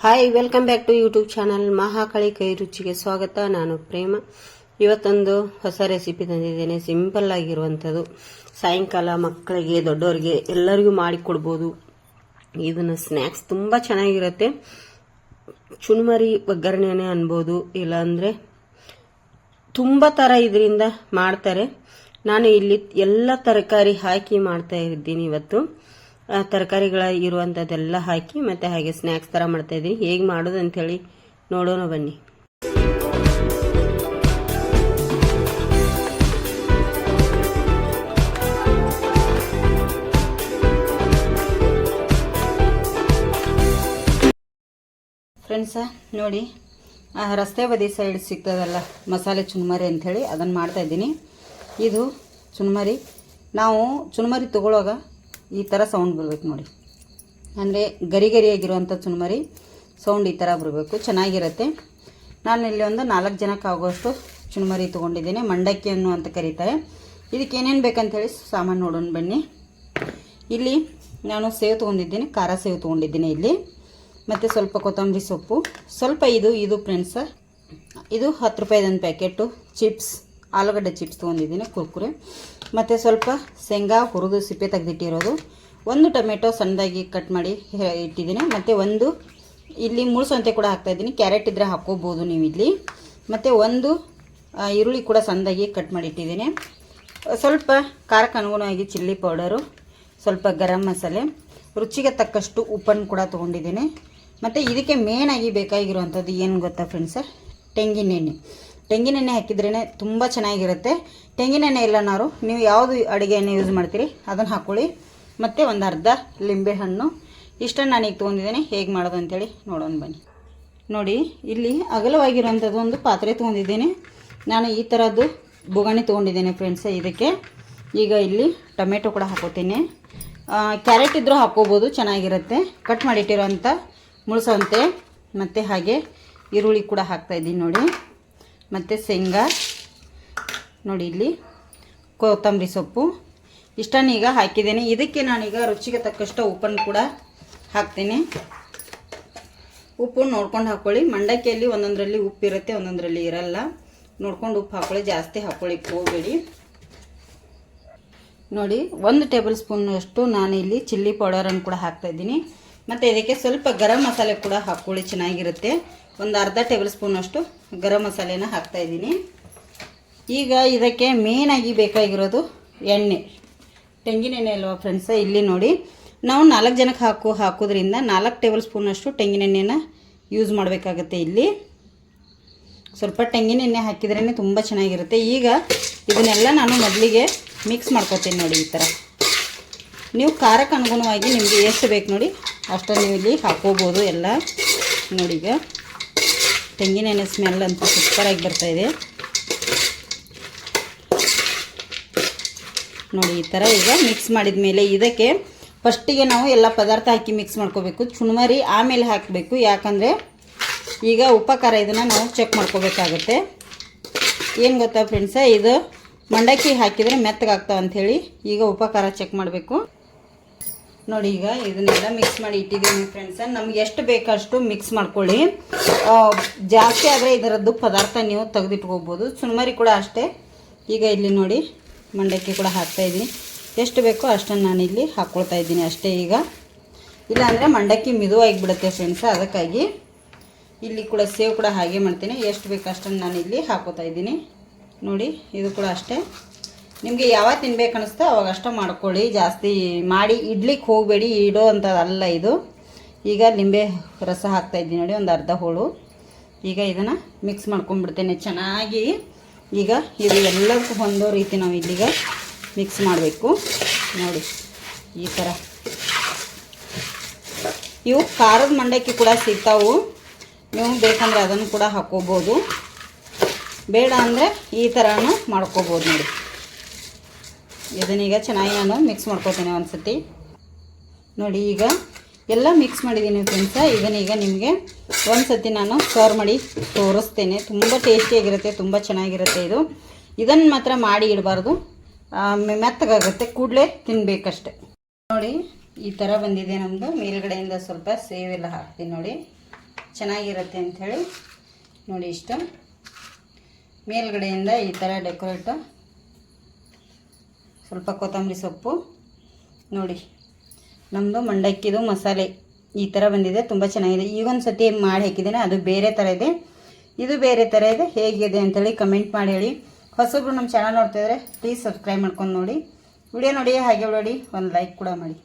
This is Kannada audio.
Hi welcome back to YouTube channel Mahakali ಕೈ ರುಚಿಗೆ ಸ್ವಾಗತ. ನಾನು ಪ್ರೇಮ. ಇವತ್ತೊಂದು ಹೊಸ ರೆಸಿಪಿ ತಂದಿದ್ದೇನೆ. ಸಿಂಪಲ್ ಆಗಿರುವಂಥದ್ದು. ಸಾಯಂಕಾಲ ಮಕ್ಕಳಿಗೆ, ದೊಡ್ಡವರಿಗೆ ಎಲ್ಲರಿಗೂ ಮಾಡಿಕೊಡ್ಬೋದು ಇದನ್ನು ಸ್ನ್ಯಾಕ್ಸ್ ತುಂಬ ಚೆನ್ನಾಗಿರುತ್ತೆ. ಚುನ್ಮರಿ ಒಗ್ಗರಣೆನೇ ಅನ್ಬೋದು. ಇಲ್ಲಾಂದರೆ ತುಂಬ ಥರ ಇದರಿಂದ ಮಾಡ್ತಾರೆ. ನಾನು ಇಲ್ಲಿ ಎಲ್ಲ ತರಕಾರಿ ಹಾಕಿ ಮಾಡ್ತಾ ಇದ್ದೀನಿ ಇವತ್ತು. ತರಕಾರಿಗಳ ಇರುವಂಥದ್ದೆಲ್ಲ ಹಾಕಿ ಮತ್ತೆ ಹಾಗೆ ಸ್ನ್ಯಾಕ್ಸ್ ಥರ ಮಾಡ್ತಾ ಇದ್ದೀನಿ. ಹೇಗೆ ಮಾಡೋದು ಅಂಥೇಳಿ ನೋಡೋಣ ಬನ್ನಿ. ಫ್ರೆಂಡ್ಸ ನೋಡಿ ರಸ್ತೆ ಬದಿ ಸೈಡ್ ಸಿಗ್ತದಲ್ಲ, ಮಸಾಲೆ ಚುನ್ಮರಿ ಅಂಥೇಳಿ ಅದನ್ನು ಮಾಡ್ತಾ ಇದ್ದೀನಿ. ಇದು ಚುನ್ಮರಿ. ನಾವು ಚುನ್ಮರಿ ತಗೊಳ್ಳುವಾಗ ಈ ಥರ ಸೌಂಡ್ ಬರಬೇಕು ನೋಡಿ. ಅಂದರೆ ಗರಿ ಗರಿಯಾಗಿರುವಂಥ ಚುನುಮರಿ ಸೌಂಡ್ ಈ ಥರ ಬರಬೇಕು, ಚೆನ್ನಾಗಿರುತ್ತೆ. ನಾನು ಇಲ್ಲಿ ಒಂದು ನಾಲ್ಕು ಜನಕ್ಕೆ ಆಗುವಷ್ಟು ಚುನುಮರಿ ತೊಗೊಂಡಿದ್ದೀನಿ, ಮಂಡಕ್ಕಿ ಅನ್ನು ಅಂತ ಕರೀತಾರೆ. ಇದಕ್ಕೆ ಏನೇನು ಬೇಕಂತೇಳಿ ಸಾಮಾನು ನೋಡೋಣ ಬನ್ನಿ. ಇಲ್ಲಿ ನಾನು ಸೇವು ತೊಗೊಂಡಿದ್ದೀನಿ, ಖಾರ ಸೇವು ತೊಗೊಂಡಿದ್ದೀನಿ ಇಲ್ಲಿ. ಮತ್ತು ಸ್ವಲ್ಪ ಕೊತ್ತಂಬರಿ ಸೊಪ್ಪು, ಸ್ವಲ್ಪ ಇದು ಇದು ಫ್ರೆಂಡ್ಸ ಇದು ಹತ್ತು ರೂಪಾಯಿದೊಂದು ಪ್ಯಾಕೆಟು ಚಿಪ್ಸ್ ಆಲೂಗಡ್ಡೆ ಚಿಪ್ಸ್ ತೊಗೊಂಡಿದ್ದೀನಿ, ಕುರ್ಕುರೆ. ಮತ್ತು ಸ್ವಲ್ಪ ಶೇಂಗಾ ಹುರಿದು ಸಿಪ್ಪೆ ತೆಗೆದಿಟ್ಟಿರೋದು. ಒಂದು ಟೊಮೆಟೊ ಸಣ್ಣದಾಗಿ ಕಟ್ ಮಾಡಿ ಇಟ್ಟಿದ್ದೀನಿ. ಮತ್ತು ಒಂದು ಇಲ್ಲಿ ಮುಳ್ಸಂತೆ ಕೂಡ ಹಾಕ್ತಾಯಿದ್ದೀನಿ ಕ್ಯಾರೆಟ್ ಇದ್ದರೆ ಹಾಕ್ಕೋಬೋದು ನೀವು ಇಲ್ಲಿ. ಮತ್ತು ಒಂದು ಈರುಳ್ಳಿ ಕೂಡ ಸಣ್ಣದಾಗಿ ಕಟ್ ಮಾಡಿ ಇಟ್ಟಿದ್ದೀನಿ. ಸ್ವಲ್ಪ ಖಾರಕ್ಕೆ ಅನುಗುಣವಾಗಿ ಚಿಲ್ಲಿ ಪೌಡರು ಸ್ವಲ್ಪ ಗರಂ ಮಸಾಲೆ, ರುಚಿಗೆ ತಕ್ಕಷ್ಟು ಉಪ್ಪನ್ನು ಕೂಡ ತೊಗೊಂಡಿದ್ದೀನಿ. ಮತ್ತು ಇದಕ್ಕೆ ಮೇನಾಗಿ ಬೇಕಾಗಿರುವಂಥದ್ದು ಏನು ಗೊತ್ತಾ ಫ್ರೆಂಡ್ಸ ತೆಂಗಿನೆಣ್ಣೆ ತೆಂಗಿನೆಣ್ಣೆ ಹಾಕಿದ್ರೇ ತುಂಬ ಚೆನ್ನಾಗಿರುತ್ತೆ. ತೆಂಗಿನೆಣ್ಣೆ ಇಲ್ಲನಾರು ನೀವು ಯಾವುದು ಅಡುಗೆ ಎಣ್ಣೆ ಯೂಸ್ ಮಾಡ್ತೀರಿ, ಅದನ್ನು ಹಾಕ್ಕೊಳ್ಳಿ ಮತ್ತು ಒಂದು ಅರ್ಧ ಲಿಂಬೆ ಹಣ್ಣು. ಇಷ್ಟನ್ನು ನಾನು ಈಗ ತೊಗೊಂಡಿದ್ದೀನಿ, ಹೇಗೆ ಮಾಡೋದು ಅಂತೇಳಿ ನೋಡೋಣ ಬನ್ನಿ. ನೋಡಿ, ಇಲ್ಲಿ ಅಗಲವಾಗಿರುವಂಥದ್ದು ಒಂದು ಪಾತ್ರೆ ತೊಗೊಂಡಿದ್ದೀನಿ. ನಾನು ಈ ಥರದ್ದು ಬುಗಣಿ ತೊಗೊಂಡಿದ್ದೇನೆ ಫ್ರೆಂಡ್ಸ್ ಇದಕ್ಕೆ. ಈಗ ಇಲ್ಲಿ ಟೊಮೆಟೊ ಕೂಡ ಹಾಕೋತೀನಿ. ಕ್ಯಾರೆಟ್ ಇದ್ದರೂ ಹಾಕ್ಕೋಬೋದು ಚೆನ್ನಾಗಿರುತ್ತೆ. ಕಟ್ ಮಾಡಿಟ್ಟಿರೋಂಥ ಮುಳ್ಸಂತೆ, ಮತ್ತು ಹಾಗೆ ಈರುಳ್ಳಿ ಕೂಡ ಹಾಕ್ತಾಯಿದ್ದೀನಿ ನೋಡಿ. ಮತ್ತು ಶೇಂಗಾ. ನೋಡಿ ಇಲ್ಲಿ ಕೊತ್ತಂಬರಿ ಸೊಪ್ಪು. ಇಷ್ಟನ್ನು ಈಗ ಹಾಕಿದ್ದೇನೆ. ಇದಕ್ಕೆ ನಾನೀಗ ರುಚಿಗೆ ತಕ್ಕಷ್ಟು ಉಪ್ಪನ್ನು ಕೂಡ ಹಾಕ್ತೀನಿ. ಉಪ್ಪು ನೋಡ್ಕೊಂಡು ಹಾಕ್ಕೊಳ್ಳಿ ಮಂಡಕ್ಕಿಯಲ್ಲಿ ಒಂದೊಂದರಲ್ಲಿ ಉಪ್ಪು ಇರುತ್ತೆ, ಒಂದೊಂದರಲ್ಲಿ ಇರಲ್ಲ. ನೋಡ್ಕೊಂಡು ಉಪ್ಪು ಹಾಕ್ಕೊಳ್ಳಿ ಜಾಸ್ತಿ ಹಾಕ್ಕೊಳ್ಳಿಕ್ಕೆ ಹೋಗಬೇಡಿ. ನೋಡಿ, ಒಂದು ಟೇಬಲ್ ಸ್ಪೂನ್ನಷ್ಟು ನಾನು ಇಲ್ಲಿ ಚಿಲ್ಲಿ ಪೌಡರನ್ನು ಕೂಡ ಹಾಕ್ತಾ ಇದ್ದೀನಿ. ಮತ್ತು ಇದಕ್ಕೆ ಸ್ವಲ್ಪ ಗರಂ ಮಸಾಲೆ ಕೂಡ ಹಾಕ್ಕೊಳ್ಳಿ, ಚೆನ್ನಾಗಿರುತ್ತೆ. ಒಂದು ಅರ್ಧ ಟೇಬಲ್ ಸ್ಪೂನಷ್ಟು ಗರಂ ಮಸಾಲೆನ ಹಾಕ್ತಾಯಿದ್ದೀನಿ ಈಗ ಇದಕ್ಕೆ ಮೇನಾಗಿ ಬೇಕಾಗಿರೋದು ಎಣ್ಣೆ. ತೆಂಗಿನೆಣ್ಣೆ ಅಲ್ವಾ ಫ್ರೆಂಡ್ಸ ಇಲ್ಲಿ ನೋಡಿ. ನಾವು ನಾಲ್ಕು ಜನಕ್ಕೆ ಹಾಕು, ಹಾಕೋದ್ರಿಂದ ನಾಲ್ಕು ಟೇಬಲ್ ಸ್ಪೂನಷ್ಟು ತೆಂಗಿನೆಣ್ಣೆನ ಯೂಸ್ ಮಾಡಬೇಕಾಗತ್ತೆ ಇಲ್ಲಿ. ಸ್ವಲ್ಪ ತೆಂಗಿನೆಣ್ಣೆ ಹಾಕಿದ್ರೇ ತುಂಬ ಚೆನ್ನಾಗಿರುತ್ತೆ. ಈಗ ಇದನ್ನೆಲ್ಲ ನಾನು ಮೊದಲಿಗೆ ಮಿಕ್ಸ್ ಮಾಡ್ಕೊತೀನಿ ನೋಡಿ ಈ ಥರ ನೀವು ಖಾರಕ್ಕೆ ಅನುಗುಣವಾಗಿ ನಿಮಗೆ ಎಷ್ಟು ಬೇಕು ನೋಡಿ ಅಷ್ಟು ನೀವು ಇಲ್ಲಿ ಹಾಕೋಬೋದು ಎಲ್ಲ. ನೋಡಿ ಈಗ. ತೆಂಗಿನೆಣ್ಣೆ ಸ್ಮೆಲ್ ಅಂತ ಸೂಪರಾಗಿ ಬರ್ತಾಯಿದೆ ನೋಡಿ ಈ ಥರ ಈಗ ಮಿಕ್ಸ್ ಮಾಡಿದ ಮೇಲೆ ಇದಕ್ಕೆ ಫಸ್ಟಿಗೆ ನಾವು ಎಲ್ಲ ಪದಾರ್ಥ ಹಾಕಿ ಮಿಕ್ಸ್ ಮಾಡ್ಕೋಬೇಕು. ಚುಣ್ಮರಿ ಆಮೇಲೆ ಹಾಕಬೇಕು. ಯಾಕಂದರೆ ಈಗ ಉಪಕಾರ ಇದನ್ನು ನಾವು ಚೆಕ್ ಮಾಡ್ಕೋಬೇಕಾಗತ್ತೆ. ಏನು ಗೊತ್ತಾ ಫ್ರೆಂಡ್ಸ ಇದು ಮಂಡಕ್ಕಿ ಹಾಕಿದರೆ ಮೆತ್ತಗಾಗ್ತಾವಂಥೇಳಿ ಈಗ ಉಪಕಾರ ಚೆಕ್ ಮಾಡಬೇಕು. ನೋಡಿ ಈಗ ಇದನ್ನೆಲ್ಲ ಮಿಕ್ಸ್ ಮಾಡಿ ಇಟ್ಟಿದ್ದೀನಿ ಫ್ರೆಂಡ್ಸ ನಮ್ಗೆ ಎಷ್ಟು ಬೇಕಷ್ಟು ಮಿಕ್ಸ್ ಮಾಡ್ಕೊಳ್ಳಿ. ಜಾಸ್ತಿ ಆದರೆ ಇದರದ್ದು ಪದಾರ್ಥ ನೀವು ತೆಗೆದಿಟ್ಕೋಬೋದು ಸುಮಾರಿ ಕೂಡ ಅಷ್ಟೇ. ಈಗ ಇಲ್ಲಿ ನೋಡಿ ಮಂಡಕ್ಕಿ ಕೂಡ ಹಾಕ್ತಾ ಇದ್ದೀನಿ. ಎಷ್ಟು ಬೇಕೋ ಅಷ್ಟನ್ನು ನಾನು ಇಲ್ಲಿ ಹಾಕ್ಕೊಳ್ತಾ ಇದ್ದೀನಿ ಅಷ್ಟೇ ಈಗ. ಇಲ್ಲಾಂದರೆ ಮಂಡಕ್ಕಿ ಮಿದುವಾಗಿ ಬಿಡುತ್ತೆ ಫ್ರೆಂಡ್ಸ್ ಅದಕ್ಕಾಗಿ ಇಲ್ಲಿ ಕೂಡ ಸೇವ್ ಕೂಡ ಹಾಗೆ ಮಾಡ್ತೀನಿ. ಎಷ್ಟು ಬೇಕು ಅಷ್ಟನ್ನು ನಾನು ಇಲ್ಲಿ ಹಾಕೋತಾ ಇದ್ದೀನಿ. ನೋಡಿ ಇದು ಕೂಡ ಅಷ್ಟೇ. ನಿಮಗೆ ಯಾವಾಗ ತಿನ್ಬೇಕು ಅನಿಸ್ತೋ ಅವಾಗ ಅಷ್ಟೇ ಮಾಡ್ಕೊಳ್ಳಿ, ಜಾಸ್ತಿ ಮಾಡಿ ಇಡ್ಲಿಕ್ಕೆ ಹೋಗಬೇಡಿ, ಇಡೋ ಅಂಥದ್ದಲ್ಲ ಇದು. ಈಗ ನಿಂಬೆ ರಸ ಹಾಕ್ತಾ ಇದ್ದೀನಿ ನೋಡಿ, ಒಂದು ಅರ್ಧ ಹೋಳು. ಈಗ ಇದನ್ನು ಮಿಕ್ಸ್ ಮಾಡ್ಕೊಂಡ್ಬಿಡ್ತೇನೆ ಚೆನ್ನಾಗಿ. ಈಗ ಇದು ಎಲ್ಲದಕ್ಕೂ ಹೊಂದೋ ರೀತಿ ನಾವು ಇಲ್ಲಿಗ ಮಿಕ್ಸ್ ಮಾಡಬೇಕು. ನೋಡಿ, ಈ ಥರ ಇವು ಖಾರದ ಮಂಡಕ್ಕಿ ಕೂಡ ಸಿಗ್ತಾವು. ನೀವು ಬೇಕಂದರೆ ಅದನ್ನು ಕೂಡ ಹಾಕ್ಕೋಬೋದು ಬೇಡ ಅಂದರೆ ಈ ಥರನೂ ಮಾಡ್ಕೋಬೋದು ನೋಡಿ. ಇದನ್ನೀಗ ಚೆನ್ನಾಗಿ ನಾನು ಮಿಕ್ಸ್ ಮಾಡ್ಕೋತೀನಿ ಒಂದು ಸತಿ ನೋಡಿ ಈಗ ಎಲ್ಲ ಮಿಕ್ಸ್ ಮಾಡಿದ್ದೀನಿ ಫ್ರೆಂಡ್ಸ ಇದನ್ನೀಗ ನಿಮಗೆ ಒಂದು ಸತಿ ನಾನು ಸರ್ವ್ ಮಾಡಿ ತೋರಿಸ್ತೇನೆ. ತುಂಬ ಟೇಸ್ಟಿಯಾಗಿರುತ್ತೆ ತುಂಬ ಚೆನ್ನಾಗಿರುತ್ತೆ ಇದು. ಇದನ್ನು ಮಾತ್ರ ಮಾಡಿ ಇಡಬಾರ್ದು. ಮೆತ್ತಗಾಗುತ್ತೆ. ಕೂಡಲೇ ತಿನ್ನಬೇಕಷ್ಟೆ ನೋಡಿ, ಈ ಥರ ಬಂದಿದೆ ನಮ್ಮದು ಮೇಲ್ಗಡೆಯಿಂದ ಸ್ವಲ್ಪ ಸೇವೆಲ್ಲ ಹಾಕ್ತೀನಿ ನೋಡಿ. ಚೆನ್ನಾಗಿರುತ್ತೆ ಅಂಥೇಳಿ. ನೋಡಿ ಇಷ್ಟು. ಮೇಲ್ಗಡೆಯಿಂದ ಈ ಥರ ಡೆಕೋರೇಟು ಸ್ವಲ್ಪ ಕೊತ್ತಂಬರಿ ಸೊಪ್ಪು. ನೋಡಿ ನಮ್ಮದು ಮಂಡಕ್ಕಿದು ಮಸಾಲೆ ಈ ಥರ ಬಂದಿದೆ, ತುಂಬ ಚೆನ್ನಾಗಿದೆ. ಈಗೊಂದು ಸತಿ ಮಾಡಿ ಹಾಕಿದ್ದೇನೆ, ಅದು ಬೇರೆ ಥರ ಇದೆ. ಇದು ಬೇರೆ ಥರ ಇದೆ, ಹೇಗಿದೆ ಅಂತೇಳಿ ಕಮೆಂಟ್ ಮಾಡಿ ಹೇಳಿ. ಹೊಸಬ್ರು ನಮ್ಮ ಚಾನಲ್ ನೋಡ್ತಿದ್ರೆ ಪ್ಲೀಸ್ ಸಬ್ಸ್ಕ್ರೈಬ್ ಮಾಡ್ಕೊಂಡು ನೋಡಿ. ವಿಡಿಯೋ ನೋಡಿ, ಹಾಗೆ ನೋಡಿ ಒಂದು ಲೈಕ್ ಕೂಡ ಮಾಡಿ.